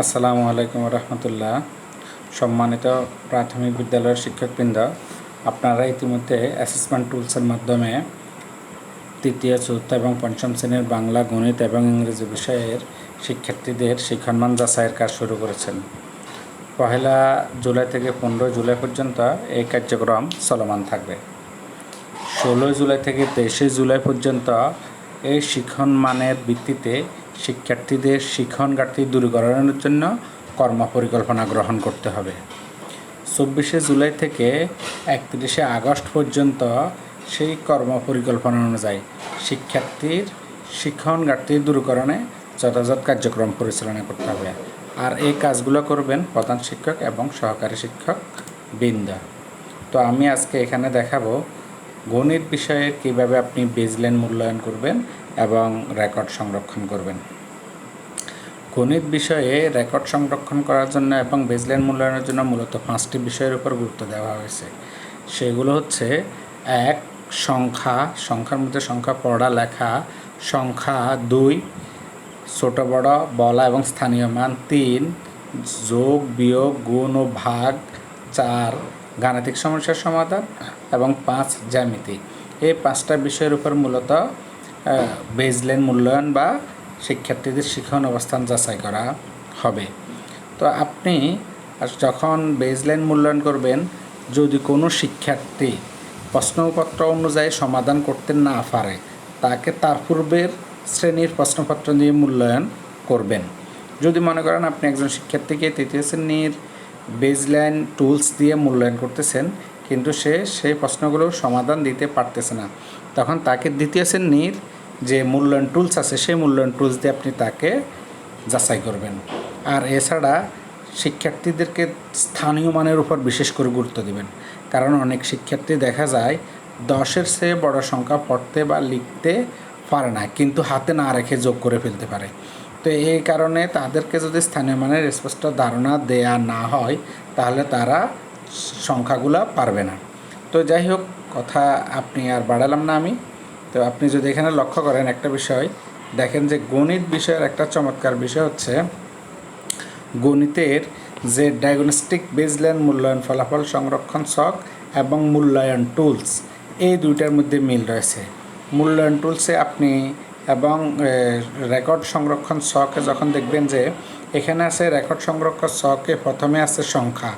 আসসালামু আলাইকুম রহমতুল্লাহ। সম্মানিত প্রাথমিক বিদ্যালয়ের শিক্ষকবৃন্দ, আপনারা ইতিমধ্যে অ্যাসেসমেন্ট টুলসের মাধ্যমে তৃতীয়, চতুর্থ এবং পঞ্চম শ্রেণির বাংলা, গণিত এবং ইংরেজি বিষয়ের শিক্ষার্থীদের শিক্ষানমান যাচাইয়ের কাজ শুরু করেছেন। পহেলা জুলাই থেকে পনেরো জুলাই পর্যন্ত এই কার্যক্রম চলমান থাকবে। ষোলোই জুলাই থেকে তেইশে জুলাই পর্যন্ত এই শিক্ষণ মানের ভিত্তিতে শিক্ষার্থীদের শিক্ষণ ঘাটতি দূরীকরণের জন্য কর্মপরিকল্পনা গ্রহণ করতে হবে। চব্বিশে জুলাই থেকে একত্রিশে আগস্ট পর্যন্ত সেই কর্মপরিকল্পনা অনুযায়ী শিক্ষার্থীর শিক্ষণ ঘাটতি দূরীকরণে যথাযথ কার্যক্রম পরিচালনা করতে হবে। আর এই কাজগুলো করবেন প্রধান শিক্ষক এবং সহকারী শিক্ষক বৃন্দ। তো আমি আজকে এখানে দেখাবো গণিত বিষয়ে কীভাবে আপনি বেজলাইন মূল্যায়ন করবেন এবং রেকর্ড সংরক্ষণ করবেন? গণিত বিষয়ে রেকর্ড সংরক্ষণ করার জন্য এবং বেজলাইন মূল্যায়নের জন্য মূলত পাঁচটি বিষয়ের উপর গুরুত্ব দেওয়া হয়েছে। সেগুলো হচ্ছে, এক, সংখ্যা, সংখ্যার মধ্যে সংখ্যা পড়া, লেখা, সংখ্যা, দুই, ছোট, বড়, বলা এবং স্থানীয় মান, তিন, যোগ, বিয়োগ, গুণ ও ভাগ, চার, গাণিতিক সমস্যার সমাধান এবং পাঁচ জ্যামিতি। এই পাঁচটা বিষয়ের উপর মূলত বেজলাইন মূল্যায়ন বা শিক্ষার্থীদের শিক্ষণ অবস্থান যাচাই করা হবে। তো আপনি যখন বেজলাইন মূল্যায়ন করবেন, যদি কোনো শিক্ষার্থী প্রশ্নপত্র অনুযায়ী সমাধান করতে না পারে, তাকে তার পূর্বের শ্রেণির প্রশ্নপত্র দিয়ে মূল্যায়ন করবেন। যদি মনে করেন আপনি একজন শিক্ষার্থীকে তৃতীয় শ্রেণির বেজলাইন টুলস দিয়ে মূল্যায়ন করতেছেন কিন্তু সে সেই প্রশ্নগুলোর সমাধান দিতে পারতেছে না। তখন তাকে দ্বিতীয় শ্রেণির যে মূল্যায়ন টুলস আছে, সেই মূল্যায়ন টুলস দিয়ে আপনি তাকে যাচাই করবেন। আর এছাড়া শিক্ষার্থীদেরকে স্থানীয় মানের উপর বিশেষ করে গুরুত্ব দিবেন। কারণ অনেক শিক্ষার্থী দেখা যায়, দশের চেয়ে বড় সংখ্যা পড়তে বা লিখতে পারে না, কিন্তু হাতে না রেখে যোগ করে ফেলতে পারে। তো এই কারণে তাদেরকে যদি স্থানীয় মানের স্পষ্ট ধারণা দেয়া না হয়, তাহলে তারা সংখ্যাগুলো পারবে না। তো যাই হোক, কথা আপনি আর বাড়ালাম না আমি। তো আপনি যদি এখানে লক্ষ্য করেন একটা বিষয়, দেখেন যে গণিত বিষয়ের একটা চমৎকার বিষয় হচ্ছে, গণিতের যে ডায়াগনস্টিক বেজলাইন মূল্যায়ন ফলাফল সংরক্ষণ শখ এবং মূল্যায়ন টুলস এই দুইটার মধ্যে মিল রয়েছে। মূল্যায়ন টুলসে আপনি এবং রেকর্ড সংরক্ষণ ছকে যখন দেখবেন যে এখানে আছে রেকর্ড সংরক্ষণ ছকে প্রথমে আছে সংখ্যা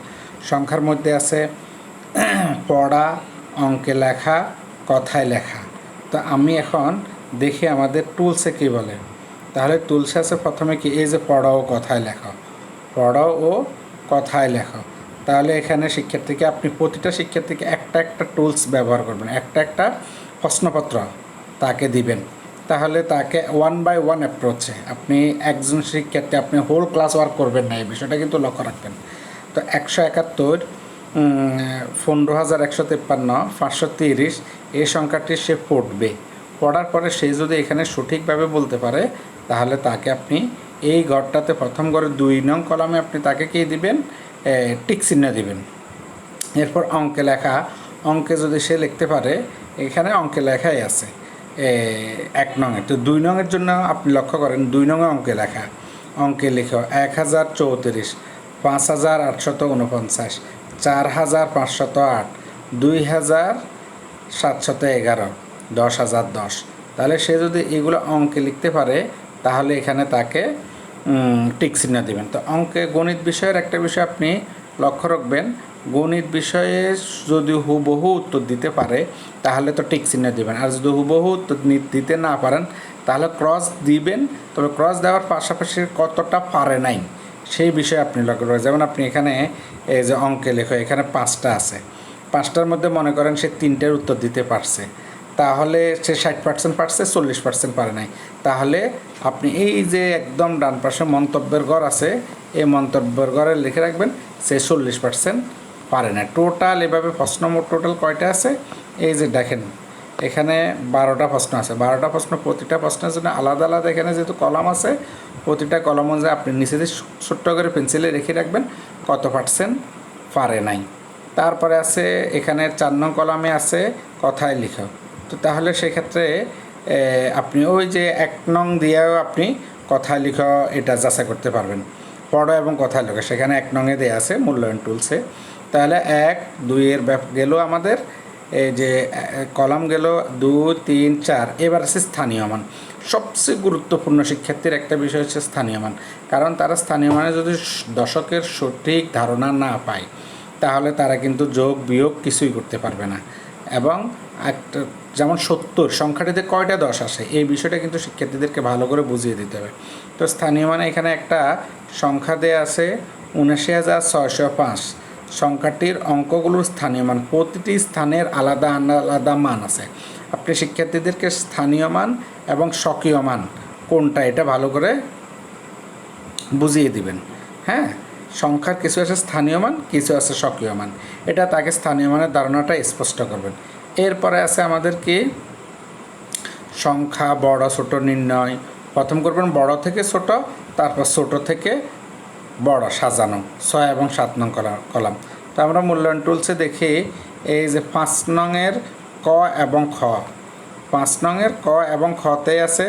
সংখ্যার মধ্যে আছে পড়া, অঙ্কে লেখা, কথায় লেখা। তো আমি এখন দেখি আমাদের টুলসে কী বলে। তাহলে টুলসে আছে প্রথমে কি, এই যে পড়াও, কথায় লেখা। পড়াও ও কথায় লেখা। তাহলে এখানে শিক্ষার্থীকে আপনি প্রতিটা শিক্ষার্থীকে একটা একটা টুলস ব্যবহার করবেন। একটা একটা প্রশ্নপত্র তাকে দিবেন। তাহলে তাকে ওয়ান বাই ওয়ান অ্যাপ্রোচে আপনি একজন শিক্ষার্থী, আপনি হোল ক্লাস ওয়ার্ক করবেন না, এই বিষয়টা কিন্তু লক্ষ্য রাখবেন। তো একশো একাত্তর পনেরো হাজার একশো তেপ্পান্ন, পাঁচশো তিরিশ, এই সংখ্যাটি সে পড়বে। পড়ার পরে সে যদি এখানে সঠিকভাবে বলতে পারে, তাহলে তাকে আপনি এই ঘরটাতে প্রথম ঘরে দুই নং কলামে আপনি তাকে কী দিবেন? টিক চিহ্ন দিবেন। এরপর অঙ্কে লেখা, অঙ্কে যদি সে লিখতে পারে, এখানে অঙ্কে লেখাই আছে। এক নঙে তো দুই নঙের জন্য আপনি লক্ষ্য করেন, দুই নঙে অঙ্কে লেখা। অঙ্কে লেখা, এক হাজার চৌত্রিশ। পাঁচ হাজার আটশত উনপঞ্চাশ চার হাজার পাঁচশত আট, দুই হাজার সাতশত এগারো, দশ হাজার দশ। তাহলে সে যদি এগুলো অঙ্কে লিখতে পারে, তাহলে এখানে তাকে টিক চিহ্ন দেবেন। তো অঙ্কে গণিত বিষয়ের একটা বিষয় আপনি লক্ষ্য রাখবেন, গণিত বিষয়ে যদি হুবহু উত্তর দিতে পারে, তাহলে তো টিক চিহ্ন দেবেন। আর যদি হুবহু উত্তর দিতে না পারেন, তাহলে ক্রস দিবেন। তবে ক্রস দেওয়ার পাশাপাশি কতটা পারে নাই সেই বিষয়ে আপনি লক্ষ্য রাখবেন যেমন আপনি এখানে এই যে অঙ্কে লেখো, এখানে পাঁচটা আছে। পাঁচটার মধ্যে মনে করেন সে তিনটের উত্তর দিতে পারছে। তাহলে সে ষাট পার্সেন্ট পারছে, চল্লিশ পার্সেন্ট পারে নাই। তাহলে আপনি এই যে একদম ডান পাশে মন্তব্যের ঘর আছে, এই মন্তব্যের ঘরে লিখে রাখবেন, সে চল্লিশ পার্সেন্ট পারে না টোটাল এভাবে প্রশ্ন মোট টোটাল কয়টা আছে? এই যে দেখেন, এখানে বারোটা প্রশ্ন আছে। বারোটা প্রশ্ন প্রতিটা প্রশ্নের জন্য আলাদা আলাদা এখানে যেহেতু কলাম আছে প্রতিটা কলম অনুযায়ী আপনি নিচে ছোট্ট করে পেন্সিলে রেখে রাখবেন, কত পার্সেন্ট পারে নাই। তারপরে আছে, এখানে চার নং কলামে আছে, কথায় লিখা। তো তাহলে সেক্ষেত্রে আপনি ওই যে এক নং দিয়েও আপনি কথায় লিখা, এটা যাচাই করতে পারবেন। পড়ো এবং কথায় লোকে সেখানে এক নঙে দেওয়া আছে মূল্যায়ন টুলসে তাহলে এক দুইয়ের ব্যাপ গেল আমাদের এই যে কলাম গেল, দুই, তিন, চার, এবার আছে স্থানীয় মান। সবচেয়ে গুরুত্বপূর্ণ শিক্ষার্থীর একটা বিষয় হচ্ছে স্থানীয় মান। কারণ তারা স্থানীয় মানে যদি দশকের সঠিক ধারণা না পায়, তাহলে তারা কিন্তু যোগ, বিয়োগ কিছুই করতে পারবে না। এবং একটা যেমন সত্তর, সংখ্যাটিতে কয়টা দশ আসে, এই বিষয়টা কিন্তু শিক্ষার্থীদেরকে ভালো করে বুঝিয়ে দিতে হবে। তো স্থানীয় মানে এখানে একটা সংখ্যা দেয়া আছে উনাশি হাজার ছয়শো পাঁচ। সংখ্যাটির অঙ্কগুলোর স্থানীয় মান, প্রতিটি স্থানের আলাদা আলাদা মান আছে। আপনি শিক্ষার্থীদেরকে স্থানীয় মান এবং স্বকীয় মান কোনটা এটা ভালো করে বুঝিয়ে দিবেন। হ্যাঁ? সংখ্যার কিছু আছে স্থানীয় মান, কিছু আছে স্বকীয় মান। এটা তাকে স্থানীয় মানের ধারণাটা স্পষ্ট করবেন। এরপরে আছে আমাদের কি? সংখ্যা, বড়, ছোট, নির্ণয়। প্রথম করবেন বড় থেকে ছোট, তারপর ছোট থেকে বড়, সাজানো। ছয় এবং সাত নং কলা- কলাম। তো আমরা মূল্যায়ন টুলসে দেখি, এই যে পাঁচ নংয়ের ক এবং খ। পাঁচ নংয়ের ক এবং খতে আছে,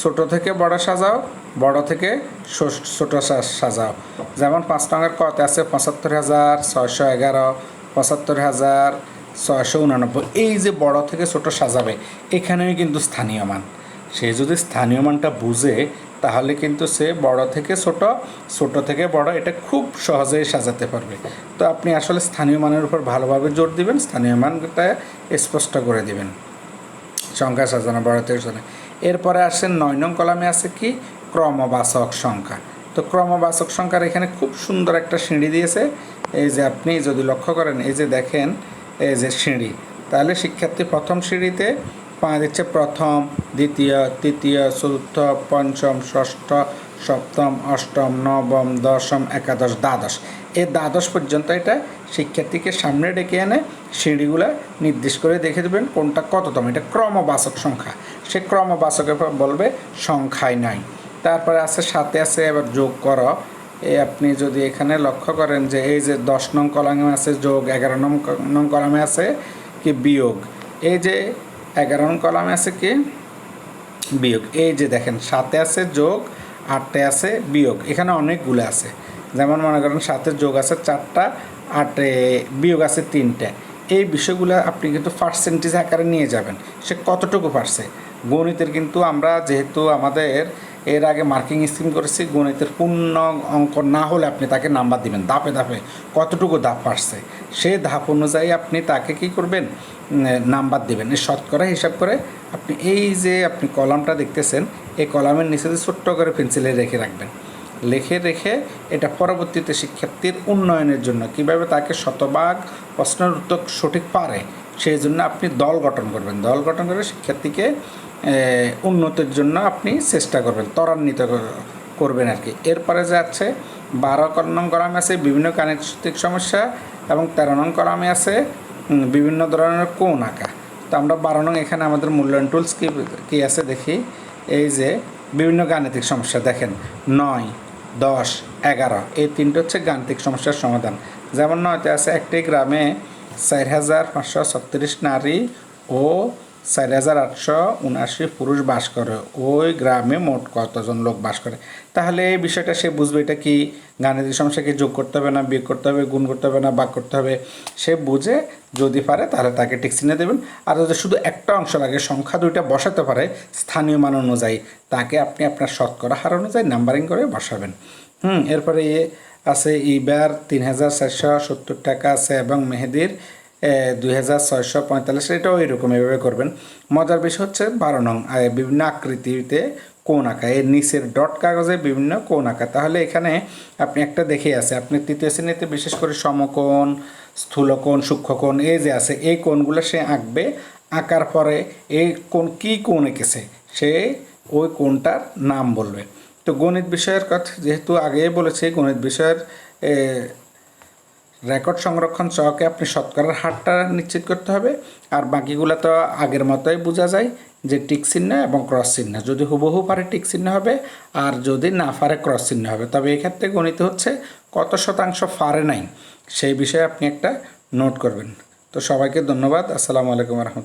ছোট থেকে বড় সাজাও, বড় থেকে ছোট সাজাও। যেমন পাঁচ নংয়ের কতে আছে পঁচাত্তর হাজার ছয়শো এগারো, পঁচাত্তর হাজার ছয়শো উনানব্বই। এই যে বড় থেকে ছোট সাজাবে এখানেও কিন্তু স্থানীয় মান। সে যদি স্থানীয় মানটা বুঝে তাহলে কিন্তু সে বড় থেকে ছোট ছোট থেকে বড়, এটা খুব সহজেই সাজাতে পারবে। তো আপনি আসলে স্থানীয় মানের উপর ভালোভাবে জোর দিবেন, স্থানীয় মানটা স্পষ্ট করে দিবেন। সংখ্যা সাজানো, বড় থেকে ছোট। এরপরে আসেন নয় নং কলামে আছে কি? ক্রমবাচক সংখ্যা। তো ক্রমবাচক সংখ্যার এখানে খুব সুন্দর একটা সিঁড়ি দিয়েছে। এই যে আপনি যদি লক্ষ্য করেন, এই যে দেখেন, এই যে সিঁড়ি। তাহলে শিক্ষার্থী প্রথম সিঁড়িতে পা দিচ্ছে প্রথম, দ্বিতীয়, তৃতীয়, চতুর্থ, পঞ্চম, ষষ্ঠ, সপ্তম, অষ্টম, নবম, দশম, একাদশ, দ্বাদশ। এই দ্বাদশ পর্যন্ত এটা শিক্ষার্থীকে সামনে ডেকে এনে সিঁড়িগুলো নির্দেশ করে দেখে দেবেন কোনটা কততম। এটা ক্রমবাচক সংখ্যা। সে ক্রমবাচকে বলবে সংখ্যায় নাই। তারপরে আছে, সাথে আছে, এবার যোগ করো। এই আপনি যদি এখানে লক্ষ্য করেন যে এই যে দশ নং কলামে আছে, যোগ এগারো নং নং কলামে আছে কি বিয়োগ। এই যে এগারো নং কলামে আছে কি? বিয়োগ। এই যে দেখেন, সাতে আছে যোগ আটটে আছে বিয়োগ। এখানে অনেকগুলো আছে। যেমন মনে করেন, সাতে যোগ আছে চারটা, আটে বিয়োগ আছে তিনটে। এই বিষয়গুলো আপনি কিন্তু পার্সেন্টেজ আকারে নিয়ে যাবেন। সে কতটুকু পারছে? গণিতের কিন্তু আমরা যেহেতু আমাদের এর আগে মার্কিং স্কিম করেছি, গণিতের পূর্ণ অঙ্ক না হলে আপনি তাকে নাম্বার দিবেন। ধাপে ধাপে কতটুকু ধাপ পারছে সেই ধাপ অনুযায়ী আপনি তাকে কি করবেন? নাম্বার দিবেন। শতকরা হিসাব করে আপনি এই যে আপনি কলামটা দেখতেছেন, এই কলামের নিচে দিয়ে ছোট্ট করে পেন্সিলে রেখে রাখবেন। লিখে রেখে এটা পরবর্তীতে শিক্ষার্থীর উন্নয়নের জন্য কীভাবে তাকে শতভাগ প্রশ্নের উত্তর সঠিক পারে, সেই জন্য আপনি দল গঠন করবেন। দল গঠন করে শিক্ষার্থীকে উন্নতির জন্য আপনি চেষ্টা করবেন, ত্বরান্বিত করবেন আর কি। এরপরে যাচ্ছে, বারো নং কলামে আছে বিভিন্ন গাণিতিক সমস্যা এবং তেরো নং কলামে আছে বিভিন্ন ধরনের কোন আঁকা। তো আমরা বারো নং এখানে আমাদের মূল্যায়ন টুলস কি, কী আছে দেখি? এই যে, বিভিন্ন গাণিতিক সমস্যা দেখেন, নয়, দশ, এগারো, এই তিনটে হচ্ছে গাণিতিক সমস্যার সমাধান। যেমন নয়তে আছে, একটি গ্রামে চার হাজার পাঁচশো ছত্রিশ নারী ও চার হাজার আটশো উনআশি পুরুষ বাস করে। ওই গ্রামে মোট কতজন লোক বাস করে? তাহলে এই বিষয়টা সে বুঝবে, এটা কি গাণিতিক সমস্যাকে যোগ করতে হবে না বিয়োগ করতে হবে, গুণ করতে হবে না বাক করতে হবে? সে বুঝে, যদি পারে তাহলে তাকে টিক চিহ্নে দেবেন। আর যদি শুধু একটা অংশ লাগে, সংখ্যা দুইটা বসাতে পারে, স্থানীয় মান অনুযায়ী, তাকে আপনি আপনার শতকরা হার অনুযায়ী নাম্বারিং করে বসাবেন। হুম, এরপরে আছে ইবার তিন হাজার চারশো সত্তর টাকা আছে এবং মেহেদির দুই হাজার ছয়শো পঁয়তাল্লিশ এভাবে করবেন। মজার বিষয় হচ্ছে বারো নং বিভিন্ন আকৃতিতে কোন আঁকা, এর নিচের ডট কাগজে বিভিন্ন কোন আঁকা। তাহলে এখানে আপনি একটা দেখে আছে, আপনি তৃতীয় শ্রেণীতে বিশেষ করে সমকোণ, স্থূলকোণ, সূক্ষ্মকোণ, এই যে আছে, এই কোণগুলো সে আঁকবে। আঁকার পরে এই কোন কী কোণ এঁকেছে, সে ওই কোণটার নাম বলবে। তো গণিত বিষয়ের কথা, যেহেতু আগেই বলেছি, গণিত বিষয়ের রেকর্ড সংরক্ষণ চকে আপনি শতকরার হারটা নিশ্চিত করতে হবে। আর বাকিগুলো তো আগের মতোই বোঝা যায় যে টিক চিহ্ন এবং ক্রস চিহ্ন। যদি হুবহু পারে টিক চিহ্ন হবে, আর যদি না পারে ক্রস চিহ্ন হবে। তবে এক্ষেত্রে গণিত হচ্ছে কত শতাংশ পারে নাই, সেই বিষয়ে আপনি একটা নোট করবেন। তো সবাইকে ধন্যবাদ। আসসালামু আলাইকুম রহমতুল্লাহ।